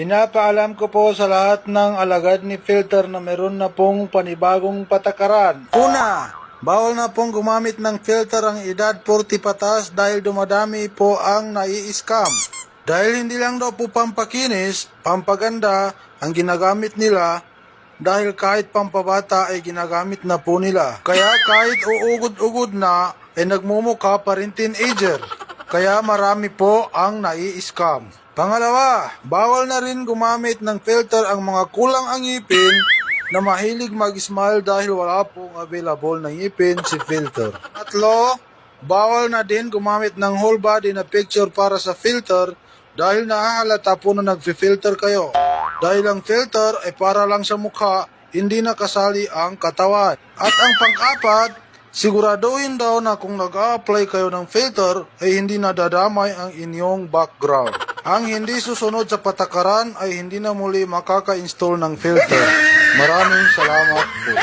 Pinapaalam ko po sa lahat ng alagad ni Filter na meron na pong panibagong patakaran. Una, bawal na pong gumamit ng filter ang edad 40 patas dahil dumadami po ang nai-scam. Dahil hindi lang daw po pampakinis, pampaganda ang ginagamit nila dahil kahit pampabata ay ginagamit na po nila. Kaya kahit uugod-ugod na ay nagmumukha pa rin teenager. Kaya marami po ang nai-scam. Pangalawa, bawal na rin gumamit ng filter ang mga kulang ang ngipin na mahilig mag-smile dahil wala pong available na ngipin si filter. Tatlo, bawal na din gumamit ng whole body na picture para sa filter dahil nahahalata po na nag-filter kayo. Dahil ang filter ay para lang sa mukha, hindi nakasali ang katawan. At ang pang-apat, siguraduhin daw na kung nag-a-apply kayo ng filter ay hindi nadadamay ang inyong background. Ang hindi susunod sa patakaran ay hindi na muli makaka-install ng filter. Maraming salamat po.